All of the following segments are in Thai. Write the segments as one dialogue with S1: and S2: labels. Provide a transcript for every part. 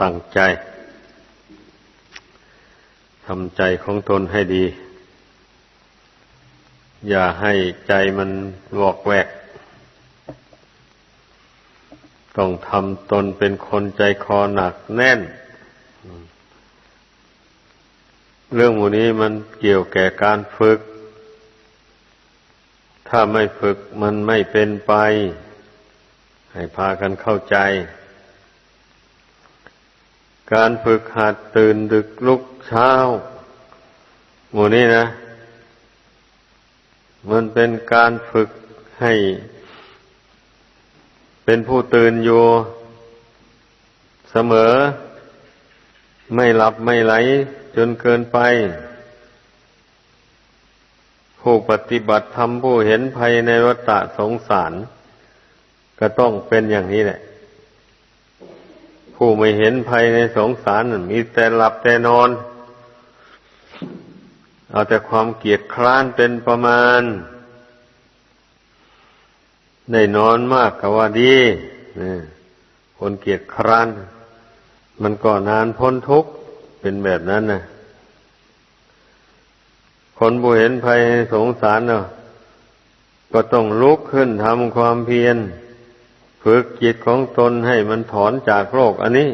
S1: ตั้งใจทำใจของตนให้ดี อย่าให้ใจมันวอกแวก ต้องทำตนเป็นคนใจคอหนักแน่น เรื่องหมูนี้มันเกี่ยวแก่การฝึก ถ้าไม่ฝึกมันไม่เป็นไป ให้พากันเข้าใจ การฝึกหัดตื่นดึกลุกเช้า หมู่นี้นะ มันเป็นการฝึกให้ เป็นผู้ตื่นอยู่เสมอ ไม่หลับไม่ไหลจนเกินไป ผู้ปฏิบัติธรรมผู้เห็นภัยในวัฏสงสาร ก็ต้องเป็นอย่างนี้แหละ ผู้ไม่เห็นภัยในสงสารมีแต่หลับแต่นอน เอาแต่ความเกียดคร้านเป็นประมาณ ได้นอนมากก็ว่าดีคนเกียดคร้าน มันก็นานพ้นทุกข์เป็นแบบนั้นนะคนผู้เห็นภัยในสงสารเนาะก็ต้องลุกขึ้นทำความเพียร ฝึกจิตของตนให้มันถอนจากโลกอันนี้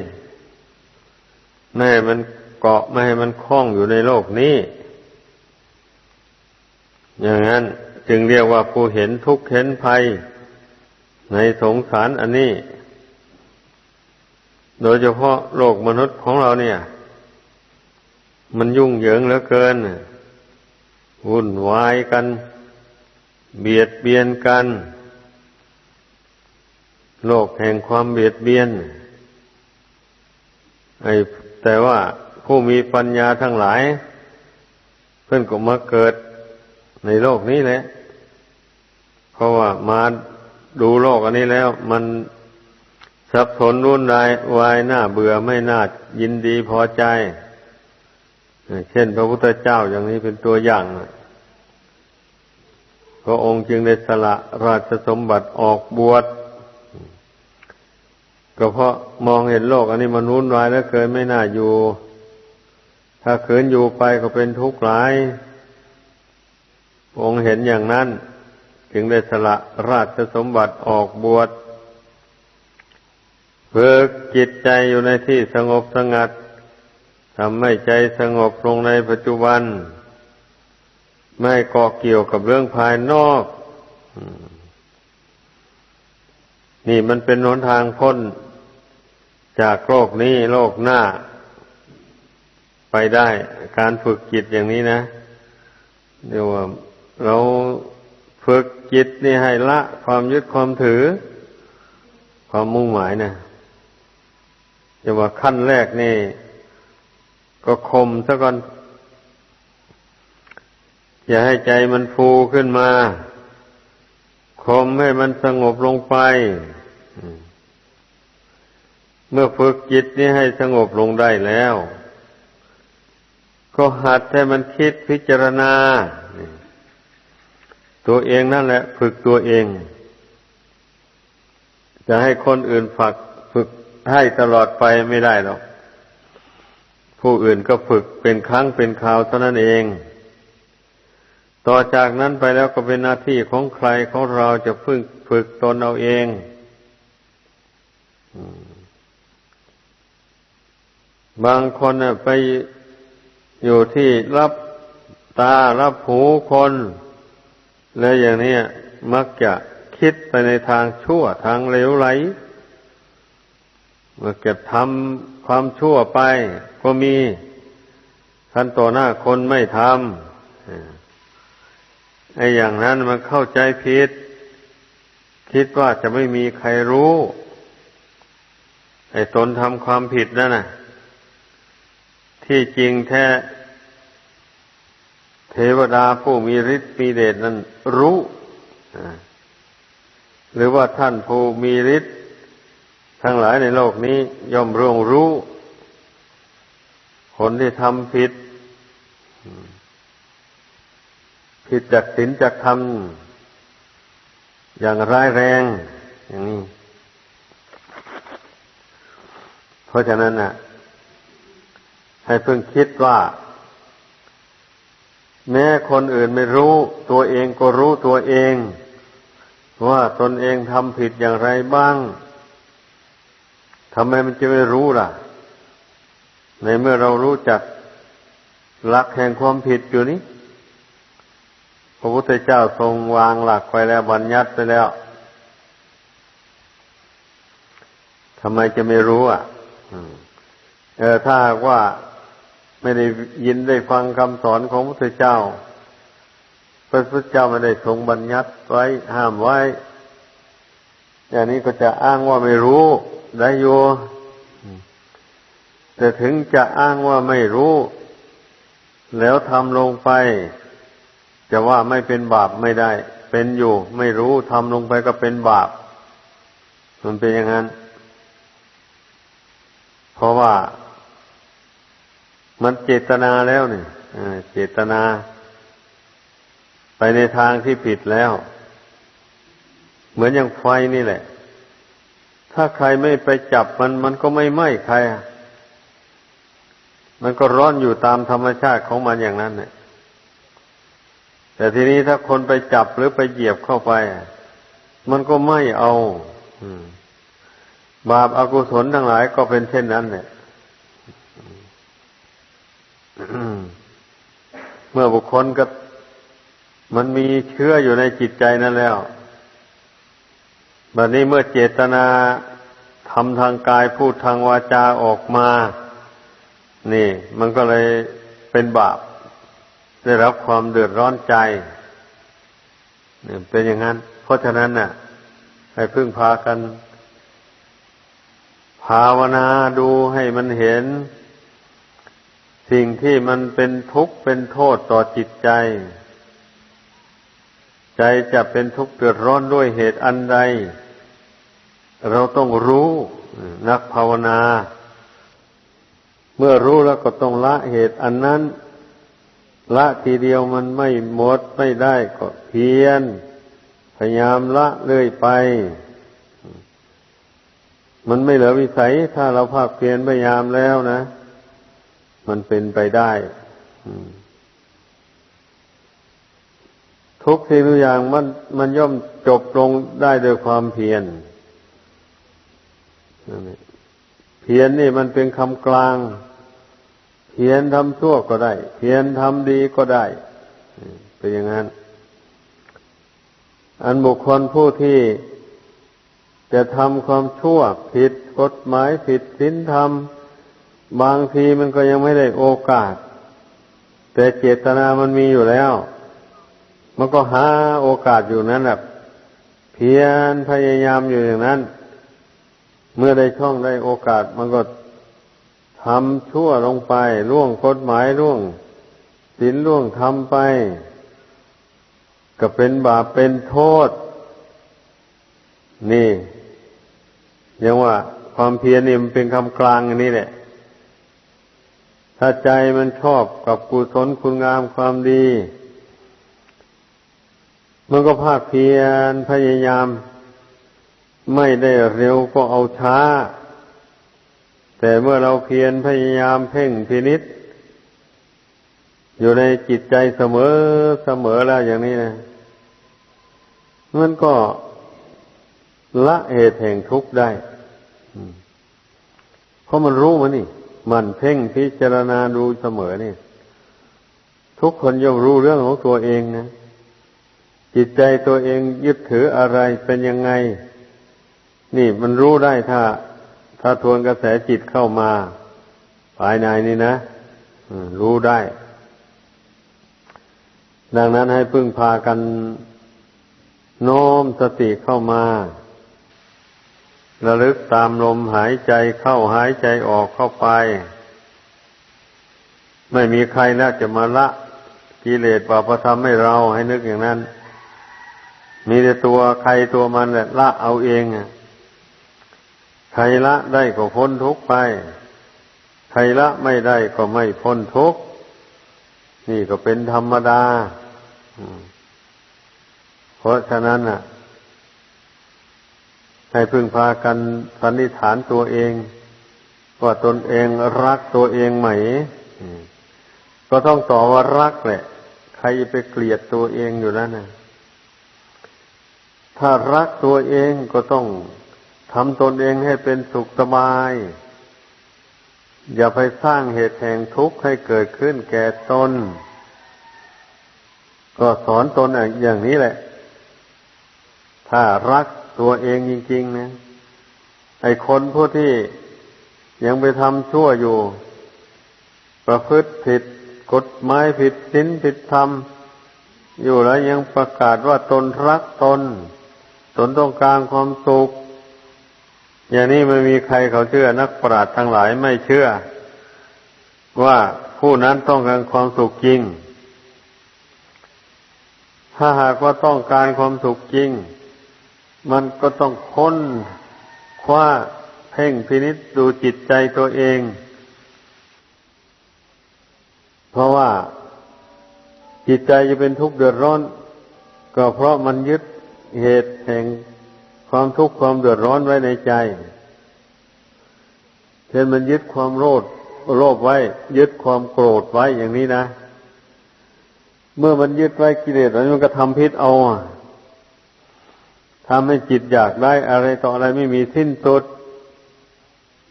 S1: ไม่ให้มันเกาะไม่ให้มันคล้องอยู่ในโลกนี้ อย่างนั้นจึงเรียกว่าผู้เห็นทุกข์เห็นภัย ในสงสารอันนี้ โดยเฉพาะโลกมนุษย์ของเราเนี่ย มันยุ่งเหยิงเหลือเกินวุ่นวายกัน เบียดเบียนกัน โลกแห่งความเบียดเบียนไอ้แต่ว่าผู้มีปัญญาทั้งหลาย เพื่อนก็มาเกิดในโลกนี้แหละ เพราะว่ามาดูโลกอันนี้แล้ว มันสับสนรุ่นใดวายหน้าเบื่อไม่น่ายินดีพอใจ เช่นพระพุทธเจ้าอย่างนี้เป็นตัวอย่างพระองค์จึงได้สละราชสมบัติออกบวช ก็เพราะมองเห็นโลกอันนี้มันวุ่นวายแล้วเกินไม่น่าอยู่ ถ้าขืนอยู่ไปก็เป็นทุกข์หลายองค์เห็นอย่างนั้น จึงได้สละราชสมบัติออกบวชเพื่อจิตใจอยู่ในที่สงบสงัดทำให้ใจสงบลงในปัจจุบัน ไม่เกาะเกี่ยวกับเรื่องภายนอก นี่มันเป็นหนทางพ้นจากโลกนี้โลกหน้า ไปได้การฝึกจิตอย่างนี้นะเดี๋ยวว่าเราฝึกจิตนี่ให้ละ ความยึดความถือ ความมุ่งหมายนะจะว่าขั้นแรกนี่ ก็คมซะก่อน อย่าให้ใจมันฟูขึ้นมา คมให้มันสงบลงไป เมื่อฝึกจิตนี้ให้สงบลงได้แล้ว ก็หัดให้มันคิดพิจารณา ตัวเองนั่นแหละ ฝึกตัวเอง จะให้คนอื่นฝักฝึกให้ตลอดไปไม่ได้หรอก ผู้อื่นก็ฝึกเป็นครั้งเป็นคราวเท่านั้นเอง ต่อจากนั้นไปแล้วก็เป็นหน้าที่ของใครของเราจะพึ่งฝึกตนเอาเองบางคนไปอยู่ที่รับตารับหูคน แล้วอย่างนี้มักจะคิดไปในทางชั่วทางเลวไหลมักจะทำความชั่วไป ก็มีทันต่อหน้าคนไม่ทำ ไอ้อย่างนั้นมันเข้าใจผิด คิดว่าจะไม่มีใครรู้ ไอ้ตนทำความผิดนั่นน่ะ ที่จริงแท้เทวดาผู้มีฤทธิ์มีเดชนั้นรู้ หรือว่าท่านผู้มีฤทธิ์ทั้งหลายในโลกนี้ย่อมร่วงรู้ คนที่ทำผิด ผิดจากศีลจากธรรมอย่างร้ายแรง อย่างนี้ เพราะฉะนั้นน่ะให้เพิ่งคิดว่า แม้คนอื่นไม่รู้ตัวเองก็รู้ตัวเอง ว่าตนเองทำผิดอย่างไรบ้างทำไมมันจะไม่รู้ล่ะ ในเมื่อเรารู้จักหลักแห่งความผิดอยู่นี้ พระพุทธเจ้าทรงวางหลักไว้แล้วบัญญัติไปแล้วทำไมจะไม่รู้อะเออถ้าว่าไม่ได้ยินได้ฟังคำสอนของพระพุทธเจ้า พระพุทธเจ้าไม่ได้ทรงบัญญัติไว้ห้ามไว้ อย่างนี้ก็จะอ้างว่าไม่รู้ได้อยู่แต่ถึงจะอ้างว่าไม่รู้ แล้วทำลงไป จะว่าไม่เป็นบาปไม่ได้ เป็นอยู่ไม่รู้ทำลงไปก็เป็นบาป มันเป็นอย่างนั้น เพราะว่ามันเจตนาแล้วนี่เจตนา ไปในทางที่ผิดแล้ว เหมือนอย่างไฟนี่แหละ ถ้าใครไม่ไปจับมันมันก็ไม่ไหม้ใคร มันก็ร้อนอยู่ตามธรรมชาติของมันอย่างนั้นเนี่ย แต่ทีนี้ถ้าคนไปจับหรือไปเหยียบเข้าไป มันก็ไม่เอาบาปอากุศลทั้งหลายก็เป็นเช่นนั้น เนี่ยเมื่อบุคคลก็มันมีเชื้ออยู่ในจิตใจนั่นแล้วแบบนี้เมื่อเจตนาทำทางกายพูดทางวาจาออกมา นี่ มันก็เลยเป็นบาป ได้รับความเดือดร้อนใจนี่เป็นอย่างนั้น เพราะฉะนั้นน่ะ ให้พึ่งพากัน ภาวนาดูให้มันเห็น สิ่งที่มันเป็นทุกข์เป็นโทษต่อจิตใจ ใจจะเป็นทุกข์เดือดร้อนด้วยเหตุอันใด เราต้องรู้นักภาวนา เมื่อรู้แล้วก็ต้องละเหตุอันนั้น ละทีเดียวมันไม่หมดไม่ได้ก็เพียรพยายามละเรื่อยไป มันไม่เหลือวิสัย ถ้าเราภาคเพียรพยายามแล้วนะ มันเป็นไปได้ทุกสิ่งทุกอย่างมันมันย่อมจบลงได้โดยความเพียรเพียรนนี่มันเป็นคำกลาง เพียรทำชั่วก็ได้ เพียรทำดีก็ได้เป็นอย่างนั้น อันบุคคลผู้ที่จะทำความชั่วผิดกฎหมายผิดศีลธรรม บางทีมันก็ยังไม่ได้โอกาส แต่เจตนามันมีอยู่แล้ว มันก็หาโอกาสอยู่นั้นแหละเพียรพยายามอยู่อย่างนั้น เมื่อได้ช่องได้โอกาสมันก็ ทำชั่วลงไปล่วงกฎหมายล่วงศีลล่วงทำไป ก็เป็นบาปเป็นโทษ นี่ยังว่าความเพียรนี่มันเป็นคำกลางอันนี้แหละ ถ้าใจมันชอบกับกุศลคุณงามความดี มันก็ภาคเพียรพยายาม ไม่ได้เร็วก็เอาช้า แต่เมื่อเราเพียรพยายามเพ่งพินิษอยู่ในจิตใจเสมอเสมอแล้วอย่างนี้นะมันก็ละเหตุแห่งทุกข์ได้เพราะมันรู้มันนี่ มันเพ่งพิจารณาดูเสมอนี่ทุกคนย่อมรู้เรื่องของตัวเองนะจิตใจตัวเองยึดถืออะไรเป็นยังไง นี่มันรู้ได้ถ้า ถ้าทวนกระแสจิตเข้ามา ภายในนี่นะรู้ได้ ดังนั้นให้พึ่งพากันโน้มสติเข้ามาระลึกตามลมหายใจเข้าหายใจออกเข้าไป ไม่มีใครน่าจะมาละกิเลสบาปธรรมให้เราให้นึกอย่างนั้น มีแต่ตัวใครตัวมันแหละละเอาเองอะ ใครละได้ก็พ้นทุกไป ใครละไม่ได้ก็ไม่พ้นทุก นี่ก็เป็นธรรมดา เพราะฉะนั้นน่ะ ให้พึ่งพากันสันนิษฐานตัวเอง ว่าตนเองรักตัวเองไหมอืมก็ต้องตอบว่ารักแหละ ใครไปเกลียดตัวเองอยู่แล้วนะถ้ารักตัวเองก็ต้อง ทำตนเองให้เป็นสุขสบาย อย่าไปสร้างเหตุแห่งทุกข์ให้เกิดขึ้นแก่ตน ก็สอนตนอย่างนี้แหละ ถ้ารักตัวเองจริงๆนะไอ้คนผู้ที่ยังไปทำชั่วอยู่ ประพฤติผิดกฎหมายผิดศีลผิดธรรม อยู่แล้วยังประกาศว่าตนรักตน ตนต้องการความสุข อย่างนี้ไม่มีใครเขาเชื่อ นักปราชญ์ทั้งหลายไม่เชื่อ ว่าผู้นั้นต้องการความสุขจริง ถ้าหากว่าต้องการความสุขจริง มันก็ต้องค้นคว้าเพ่งพินิษดูจิตใจตัวเอง เพราะว่าจิตใจจะเป็นทุกข์เดือดร้อน ก็เพราะมันยึดเหตุแห่ง ความทุกข์ความเดือดร้อนไว้ในใจ เช่นมันยึดความโลภโลภไว้ ยึดความโกรธไว้อย่างนี้นะ เมื่อมันยึดไว้กิเลสมันก็ทำพิษเอาทำให้จิตอยากได้อะไรต่ออะไรไม่มีสิ้นสุด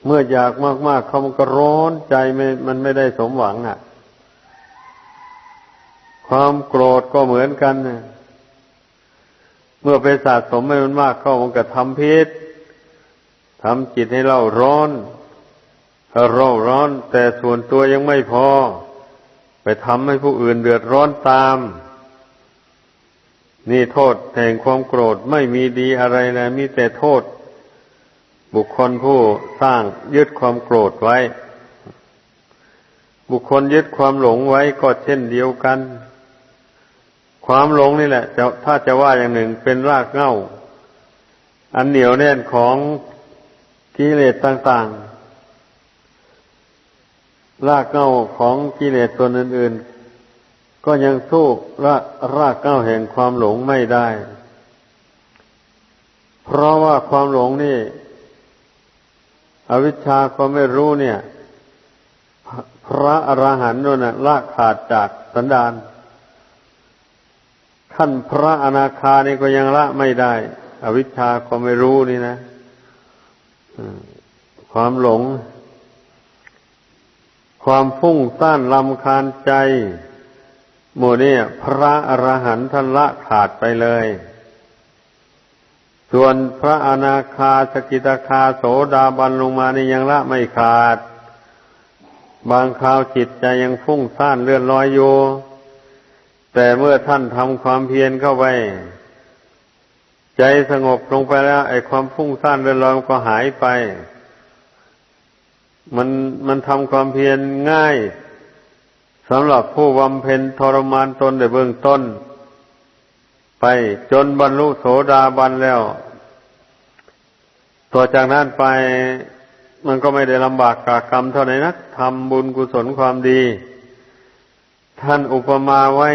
S1: เมื่ออยากมากๆเขามันก็ร้อนใจไม่มันไม่ได้สมหวังอะ ความโกรธก็เหมือนกันนะ เมื่อไปสะสมให้มันมากเข้ามันก็ทำพิษทำจิตให้เราร้อนเราร้อน แต่ส่วนตัวยังไม่พอ ไปทำให้ผู้อื่นเดือดร้อนตาม นี่โทษแห่งความโกรธไม่มีดีอะไรนะมีแต่โทษ บุคคลผู้สร้างยึดความโกรธไว้ บุคคลยึดความหลงไว้ก็เช่นเดียวกัน ความหลงนี่แหละจะถ้าจะว่าอย่างหนึ่งเป็นรากเหง้า อันเหนียวแน่นของกิเลสต่าง ๆ รากเหง้าของกิเลสตัวอื่น ๆ ก็ยังสู้รากรากเหง้าแห่งความหลงไม่ได้ เพราะว่าความหลงนี่ อวิชชาความไม่รู้เนี่ย พระอรหันต์นั่นนะลากขาดจากสันดาน ขั้นพระอนาคานี่ก็ยังละไม่ได้ อวิชชาก็ไม่รู้นี่นะความหลง ความฟุ้งซ่านลำคาญใจหมู่นี้พระอรหันต์ท่านละขาดไปเลย ส่วนพระอนาคาสกิตาคาโสดาบันลงมานี่ยังละไม่ขาด บางคราวจิตใจยังฟุ้งซ่านเลื่อนลอยอยู่ แต่เมื่อท่านทำความเพียรเข้าไป ใจสงบลงไปแล้ว ไอ้ความฟุ้งซ่านเรื่อนรองก็หายไป มันมันทำความเพียรง่ายสำหรับผู้บำเพ็ญทรมานตนในเบื้องต้น ไปจนบรรลุโสดาบันแล้ว ต่อจากนั้นไปมันก็ไม่ได้ลำบากกากรรมเท่าไหร่นักทำบุญกุศลความดี ท่านอุปมาไว้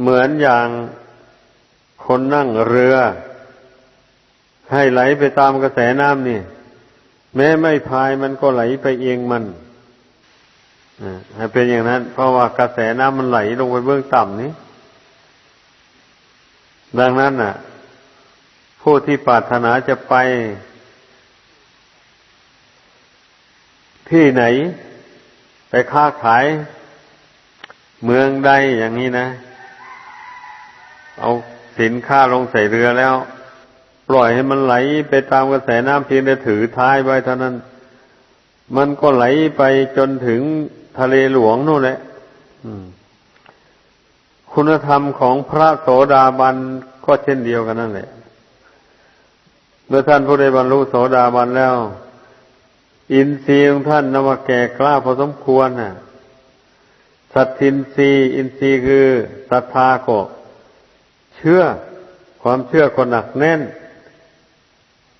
S1: เหมือนอย่างคนนั่งเรือ ให้ไหลไปตามกระแสน้ำนี่ แม้ไม่พายมันก็ไหลไปเองมันให้เป็นอย่างนั้น เพราะว่ากระแสน้ำมันไหลลงไปเบื้องต่ำนี้ ดังนั้นน่ะ ผู้ที่ปรารถนาจะไป ที่ไหน ไปค้าขาย เมืองใดอย่างนี้นะ เอาสินค้าลงใส่เรือแล้ว ปล่อยให้มันไหลไปตามกระแสน้ำเพียงแต่ถือท้ายไว้เท่านั้น มันก็ไหลไปจนถึงทะเลหลวงนู่นแหละคุณธรรมของพระโสดาบันก็เช่นเดียวกันนั่นแหละเมื่อท่านผู้ใดบรรลุโสดาบันแล้ว อินทรีย์ของท่านนว่าแก่กล้าพอสมควรน่ะ สัตทินรีอินทรีย์คือศรัทธาก็เชื่อความเชื่อก็หนักแน่น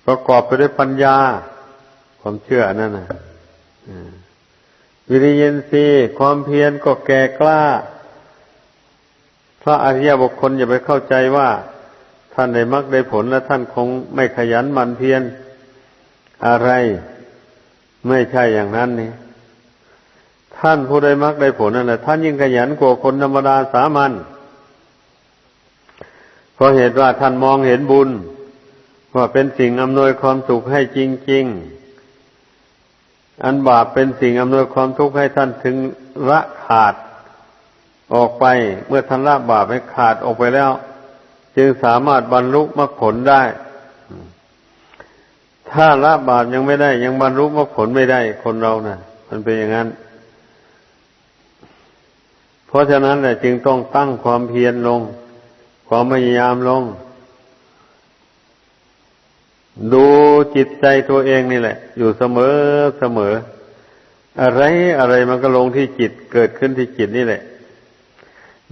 S1: ประกอบไปด้วยปัญญา ความเชื่อนั่นนะวิริยินทรีย์ความเพียรก็แก่กล้า พระอริยบุคคลอย่าไปเข้าใจว่าท่านได้มรรคได้ผลแล้วท่านคงไม่ขยันหมั่นเพียรอะไร ไม่ใช่อย่างนั้นนี่ ท่านผู้ได้มรรคได้ผลนั่นแหละท่านยิ่งขยันกว่าคนธรรมดาสามัญเพราะเหตุว่าท่านมองเห็นบุญ ว่าเป็นสิ่งอำนวยความสุขให้จริง ๆ อันบาปเป็นสิ่งอำนวยความทุกข์ให้ท่านถึงละขาดออกไปเมื่อท่านละบาปให้ขาดออกไปแล้ว จึงสามารถบรรลุมรรคผลได้ ถ้าละบาปยังไม่ได้ ยังบรรลุมรรคผลไม่ได้ คนเรานะ่ะ มันเป็นอย่างนั้น ราะฉะนั้นแหละจึงต้องตั้งความเพียรลง ความพยายามลง ดูจิตใจตัวเองนี่แหละ อยู่เสมอเสมอ อะไรอะไรมันก็ลงที่จิตเกิดขึ้นที่จิตนี่แหละ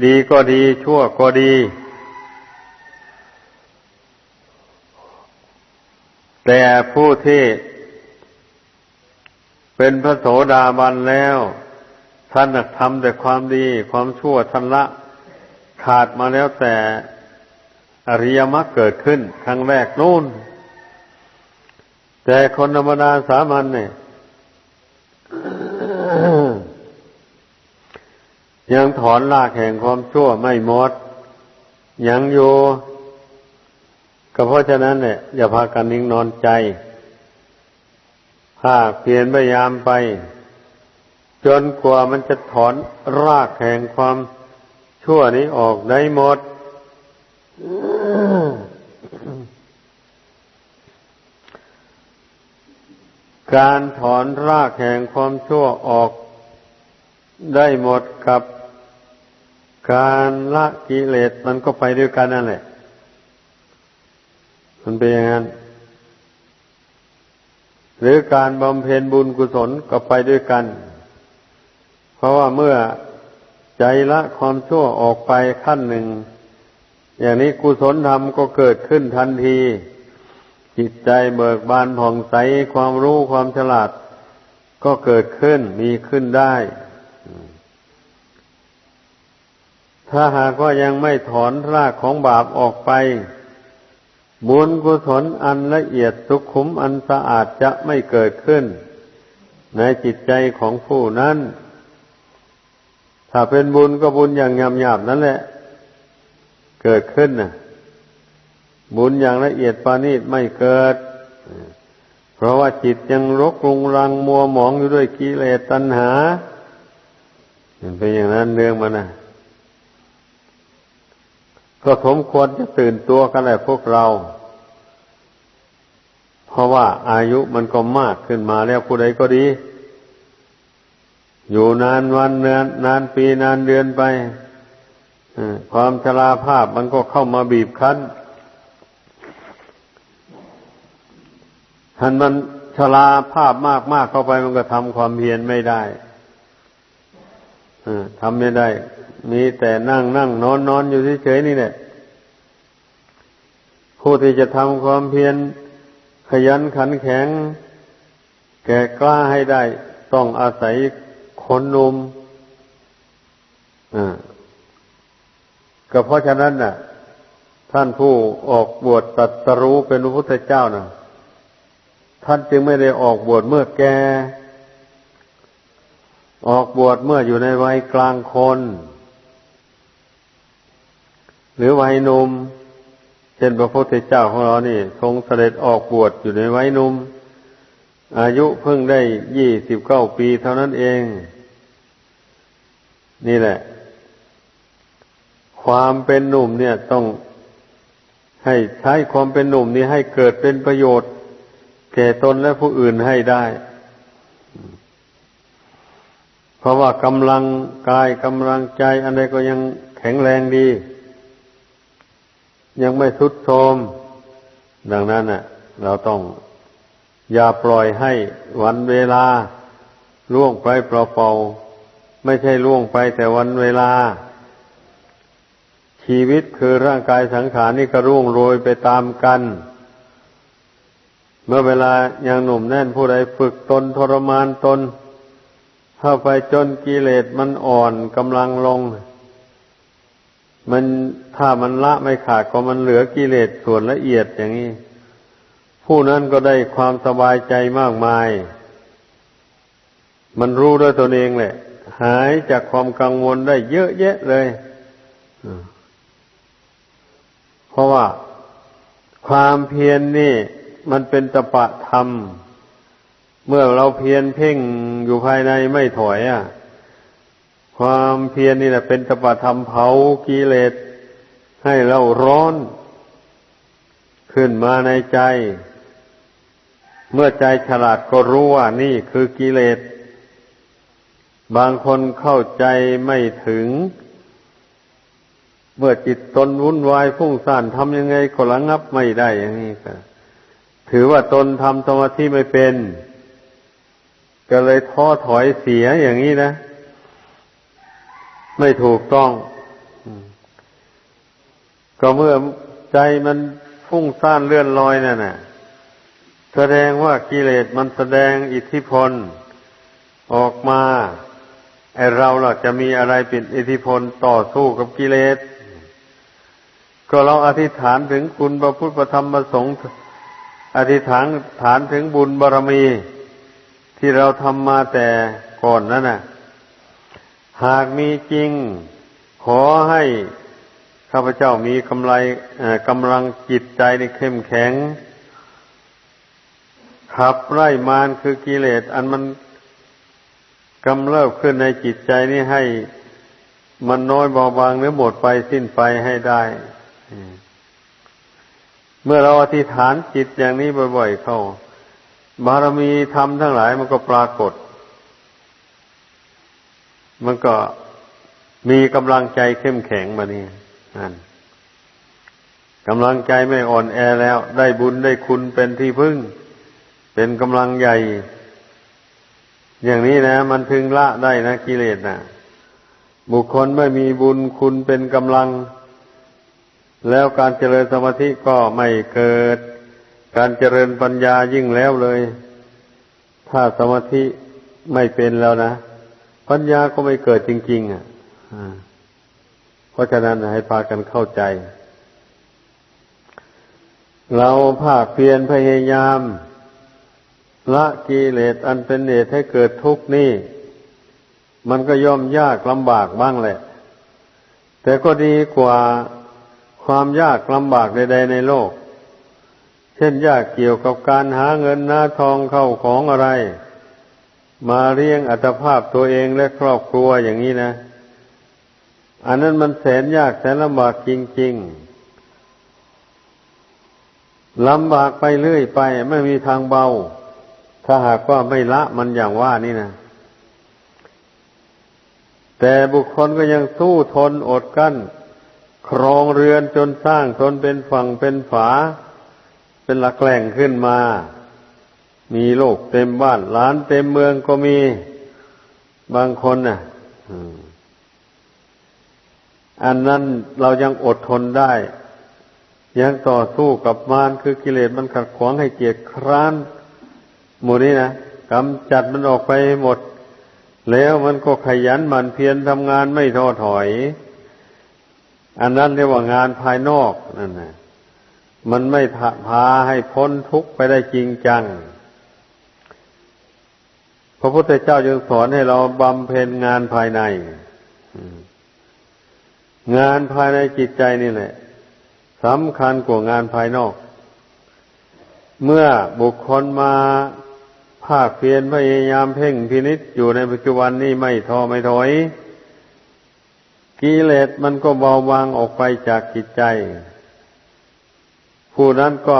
S1: ดีก็ดีชั่วก็ดี แต่ผู้ที่เป็นพระโสดาบันแล้ว ท่านทำแต่ความดีความชั่วท่านละขาดมาแล้วแต่อริยมรรคเกิดขึ้นครั้งแรกนู่น แต่คนธรรมดาสามัญเนี่ยยังถอนรากแห่งความชั่วไม่หมด ยังอยู่ก็เพราะฉะนั้นเนี่ยอย่าพากันนิ่งนอนใจภาคเพียรพยายามไป จนกว่ามันจะถอนรากแห่งความชั่วนี้ออกได้หมด การถอนรากแห่งความชั่วออกได้หมดกับการละกิเลสมันก็ไปด้วยกันนั่นแหละ มันเป็นอย่างนั้น หรือการบำเพ็ญบุญกุศลก็ไปด้วยกัน ราะว่าเมื่อใจละความชั่วออกไปขั้นหนึ่ง อย่างนี้กุศลธรรมก็เกิดขึ้นทันที จิตใจเบิกบานผ่องใสความรู้ความฉลาด ก็เกิดขึ้นมีขึ้นได้ ถ้าหากว่ายังไม่ถอนรากของบาปออกไป บุญกุศลอันละเอียดสุขุมอันสะอาดจะไม่เกิดขึ้น ในจิตใจของผู้นั้น ถ้าเป็นบุญก็บุญอย่างหยาบๆนั่นแหละ เกิดขึ้นนะบุญอย่างละเอียดปานีตไม่เกิด เพราะว่าจิตยังรกรุงรังมัวหมองอยู่ด้วยกิเลสตัณหาเป็นอย่างนั้นเรื่องมันนะก็สมควรจะตื่นตัวกันแหละพวกเรา เพราะว่าอายุมันก็มากขึ้นมาแล้วผู้ใดก็ดี อยู่นานวันเนือนนานปีนานเดือนไปความชราภาพมันก็เข้ามาบีบคั้นท่านมันชราภาพมากมากเข้าไปมันก็ทำความเพียรไม่ได้ทำไม่ได้ มีแต่นั่งนั่งนอนนอนอยู่เฉยๆนี่แหละผู้ที่จะทำความเพียรขยันขันแข็ง แก่กล้าให้ได้ ต้องอาศัย คนหนุ่มก็เพราะฉะนั้นน่ะ ท่านผู้ออกบวชตัดสรู้เป็นพระพุทธเจ้าน่ะ ท่านจึงไม่ได้ออกบวชเมื่อแก ออกบวชเมื่ออยู่ในวัยกลางคน หรือวัยหนุ่มเช่นพระพุทธเจ้าของเรานี่ ทรงเสด็จออกบวชอยู่ในวัยหนุ่มอายุเพิ่งได้ยี่สิบเก้าปีเท่านั้นเอง นี่แหละ ความเป็นหนุ่มเนี่ยต้องให้ใช้ความเป็นหนุ่มนี้ให้เกิดเป็นประโยชน์ แก่ตนและผู้อื่นให้ได้ เพราะว่ากำลังกายกำลังใจอะไรก็ยังแข็งแรงดี ยังไม่ทุดโทรมดังนั้นน่ะ เราต้องอย่าปล่อยให้วันเวลาล่วงไปเปล่าๆ ไม่ใช่ล่วงไปแต่วันเวลา ชีวิตคือร่างกายสังขารนี่ก็ร่วงโรยไปตามกัน เมื่อเวลายังหนุ่มแน่นผู้ใดฝึกตนทรมานตน เข้าไปจนกิเลสมันอ่อนกำลังลง มันถ้ามันละไม่ขาดก็มันเหลือกิเลสส่วนละเอียดอย่างนี้ผู้นั้นก็ได้ความสบายใจมากมาย มันรู้ด้วยตนเองแหละ หายจากความกังวลได้เยอะแยะเลย เพราะว่า ความเพียรนนี่ มันเป็นตปะธรรม เมื่อเราเพียรเพ่งอยู่ภายในไม่ถอยอะ ความเพียรนนี่แหละเป็นตปะธรรมเผากิเลสให้เราร้อน ขึ้นมาในใจ เมื่อใจฉลาดก็รู้ว่านี่คือกิเลส บางคนเข้าใจไม่ถึง เมื่อจิตตนวุ่นวายฟุ้งซ่านทำยังไงก็ระงับไม่ได้อย่างนี้ก็ถือว่าตนทำสมาธิไม่เป็น ก็เลยท้อถอยเสียอย่างนี้นะ ไม่ถูกต้อง ก็เมื่อใจมันฟุ้งซ่านเลื่อนลอยนั่นน่ะ แสดงว่ากิเลสมันแสดงอิทธิพลออกมา ไอเราเราจะมีอะไรป็นอิทธิพลต่อสู้กับกิเลส ก็เราอธิษฐานถึงคุณพระพุทธพระธรรมพระสงฆ์อธิษฐานฐานถึงบุญบารรมี ที่เราทำมาแต่ก่อนนั่นน่ะ หากมีจริง ขอให้ข้าพเจ้ามีกำไรกำลังจิตใจในเข้มแข็ง ขับไล่มารคือกิเลสอันมัน กำเริบขึ้นในจิตใจนี้ให้มันน้อยเบาบางหรือหมดไปสิ้นไปให้ได้ เมื่อเราอธิษฐานจิตอย่างนี้บ่อย ๆ เข้า บารมีธรรมทั้งหลายมันก็ปรากฏ มันก็มีกำลังใจเข้มแข็งมานี่นั่นกำลังใจไม่อ่อนแอแล้ว ได้บุญได้คุณเป็นที่พึ่ง เป็นกำลังใหญ่ อย่างนี้นะ มันถึงละได้นะกิเลสนะบุคคลไม่มีบุญคุณเป็นกำลัง แล้วการเจริญสมาธิก็ไม่เกิด การเจริญปัญญายิ่งแล้วเลย ถ้าสมาธิไม่เป็นแล้วนะ ปัญญาก็ไม่เกิดจริง ๆ อะเพราะฉะนั้นให้พากันเข้าใจ เราภาคเพียรพยายาม ละกิเลสอันเป็นเหตุให้เกิดทุกข์นี่ มันก็ย่อมยากลำบากบ้างแหละ แต่ก็ดีกว่าความยากลำบากใด ๆ ในโลก เช่นยากเกี่ยวกับการหาเงินหน้าทองเข้าของอะไร มาเลี้ยงอัตภาพตัวเองและครอบครัวอย่างนี้นะ อันนั้นมันแสนยากแสนลำบากจริง ๆลำบากไปเรื่อยไป ไม่มีทางเบา ถ้าหากว่าไม่ละมันอย่างว่านี่นะแต่บุคคลก็ยังสู้ทนอดกั้น ครองเรือนจนสร้างตนเป็นฝั่งเป็นฝา เป็นหลักแหล่งขึ้นมา มีโลกเต็มบ้านล้านเต็มเมืองก็มีบางคนน่ะอันนั้นเรายังอดทนได้ ยังต่อสู้กับมารคือกิเลสมันขัดขวางให้เกียรคร้าน หมู่นี้นะกำจัดมันออกไปหมด แล้วมันก็ขยันหมั่นเพียรทำงานไม่ท้อถอย อันนั้นเรียกว่างานภายนอกนั่นนะมันไม่พาให้พ้นทุกข์ไปได้จริงจัง พระพุทธเจ้าจึงสอนให้เราบำเพ็ญงานภายใน งานภายในจิตใจนี่แหละสำคัญกว่างานภายนอก เมื่อบุคคลมา ภาคเพียรพยายามเพ่งพินิษอยู่ในปัจจุบันนี้ไม่ท้อไม่ถอยกิเลสมันก็เบาบางออกไปจากจิตใจ ผู้นั้นก็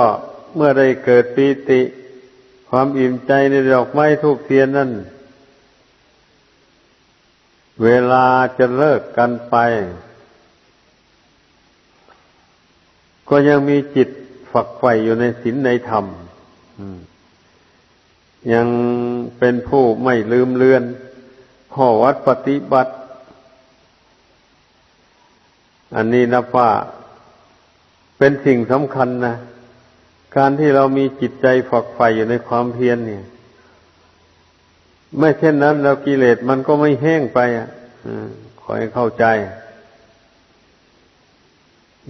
S1: เมื่อได้เกิดปีติ ความอิ่มใจในดอกไม้ทุกเทียนนั้น เวลาจะเลิกกันไป ก็ยังมีจิตฝักใฝ่อยู่ในศีลในธรรม ยังเป็นผู้ไม่ลืมเลือนข้อวัดปฏิบัติ อันนี้นะว่าเป็นสิ่งสำคัญนะ การที่เรามีจิตใจฝักใฝ่อยู่ในความเพียรเนี่ย ไม่เช่นนั้นแล้วกิเลสมันก็ไม่แห้งไปอะขอให้เข้าใจ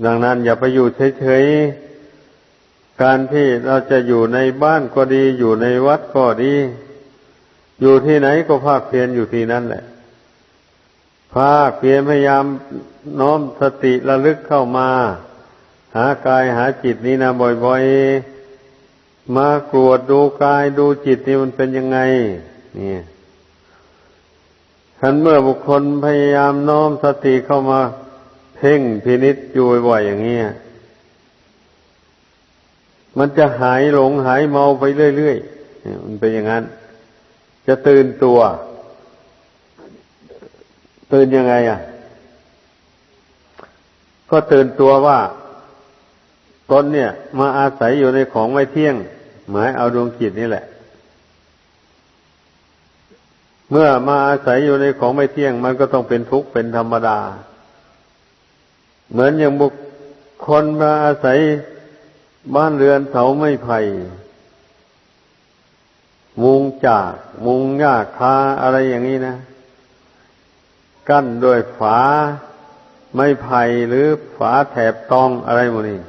S1: ดังนั้นอย่าไปอยู่เฉยๆ การที่เราจะอยู่ในบ้านก็ดี อยู่ในวัดก็ดี อยู่ที่ไหนก็ภาคเพียรอยู่ที่นั่นแหละ ภาคเพียรพยายามน้อมสติระลึกเข้ามา หากายหาจิตนี้นะบ่อยๆ มากรวดดูกายดูจิตนี่มันเป็นยังไง นี่ฉันเมื่อบุคคลพยายามน้อมสติเข้ามา เพ่งพินิษอยู่บ่อยๆอย่างนี้ มันจะหายหลงหายเมาไปเรื่อยๆมันเป็นอย่างนั้น จะตื่นตัว ตื่นยังไงอะ ก็ตื่นตัวว่าตนเนี่ย มาอาศัยอยู่ในของไม่เที่ยง หมายเอาดวงจิตนี่แหละ เมื่อมาอาศัยอยู่ในของไม่เที่ยง มันก็ต้องเป็นทุกข์เป็นธรรมดา เหมือนอย่างบุคคลมาอาศัย บ้านเรือนเสาไม้ไผ่มุงจากมุงหญ้าคาอะไรอย่างนี้นะ กั้นด้วยฝาไม้ไผ่หรือฝาแถบตองอะไรหมดนี่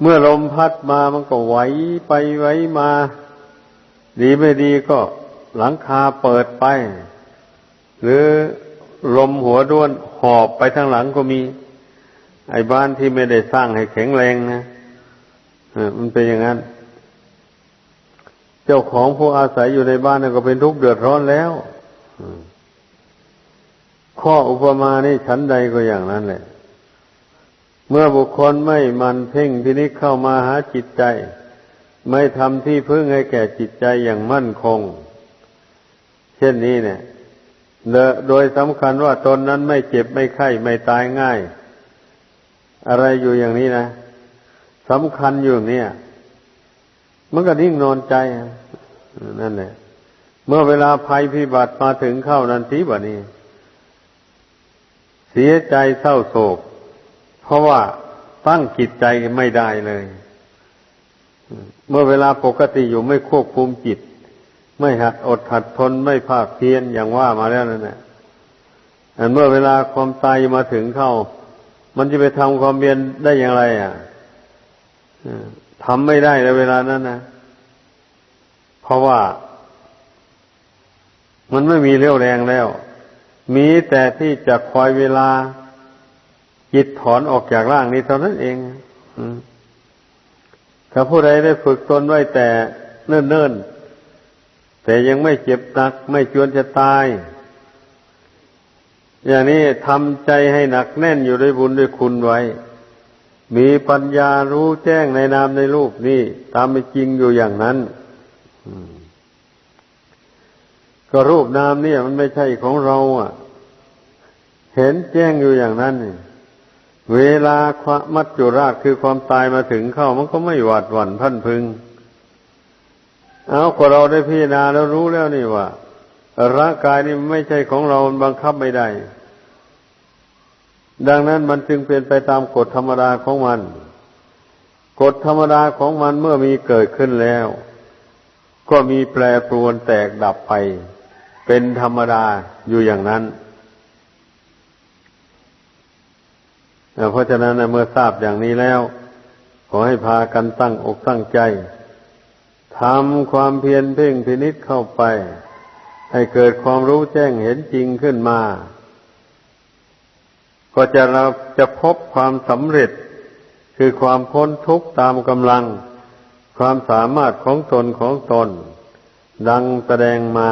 S1: เมื่อลมพัดมามันก็ไหวไปไหวมา ดีไม่ดีก็หลังคาเปิดไป หรือลมหัวด้วนหอบไปทางหลังก็มี ไอ้บ้านที่ไม่ได้สร้างให้แข็งแรงนะมันเป็นอย่างนั้น เจ้าของผู้อาศัยอยู่ในบ้านก็เป็นทุกข์เดือดร้อนแล้วข้ออุปมานี่ชั้นใดก็อย่างนั้นแหละ เมื่อบุคคลไม่มันเพ่งพินิจเข้ามาหาจิตใจ ไม่ทำที่พึ่งให้แก่จิตใจอย่างมั่นคง เช่นนี้เนี่ยโดยสำคัญว่าตนนั้นไม่เจ็บไม่ไข้ไม่ตายง่าย อะไรอยู่อย่างนี้นะสำคัญอยู่เนี่ยมันก็นิ่งนอนใจนั่นแหละเมื่อเวลาภัยพิบัติมาถึงเข้านันทีบัดนี้ เสียใจเศร้าโศก เพราะว่าตั้งจิตใจไม่ได้เลย เมื่อเวลาปกติอยู่ไม่ควบคุมจิต ไม่หัดอดหัดทนไม่ภาคเพียรอย่างว่ามาแล้วนั่นแหละอันเมื่อเวลาความตายมาถึงเข้า มันจะไปทำความเพียรได้อย่างไร อะทำไม่ได้ในเวลานั้นนะเพราะว่า มันไม่มีเรี่ยวแรงแล้ว มีแต่ที่จะคอยเวลาจิตถอนออกจากร่างนี้เท่านั้นเองถ้าผู้ใดได้ฝึกตนไว้แต่เนิ่นๆแต่ยังไม่เจ็บหนัก ไม่จวนจะตาย อย่างนี้ทำใจให้หนักแน่นอยู่ด้วยบุญด้วยคุณไว้ มีปัญญารู้แจ้งในนามในรูปนี่ตามเป็นจริงอยู่อย่างนั้นก็รูปนามเนี่ย มันไม่ใช่ของเรา อะ เห็นแจ้งอยู่อย่างนั้นเวลาความมัจจุราชคือความตายมาถึงเข้า มันก็ไม่หวาดหวั่นพันพึง เอาก็เราได้พิจารณาแล้วรู้แล้วนี่ว่า ร่างกายนี่ไม่ใช่ของเราบังคับไม่ได้ ดังนั้นมันจึงเป็นไปตามกฎธรรมดาของมัน กฎธรรมดาของมันเมื่อมีเกิดขึ้นแล้ว ก็มีแปรปรวนแตกดับไป เป็นธรรมดาอยู่อย่างนั้นเพราะฉะนั้นเมื่อทราบอย่างนี้แล้ว ขอให้พากันตั้งอกตั้งใจทำความเพียรเพ่งพินิษเข้าไป ให้เกิดความรู้แจ้งเห็นจริงขึ้นมา ก็จะเราจะพบความสำเร็จ คือความพ้นทุกข์ตามกำลัง ความสามารถของตนของตน ดังแสดงมา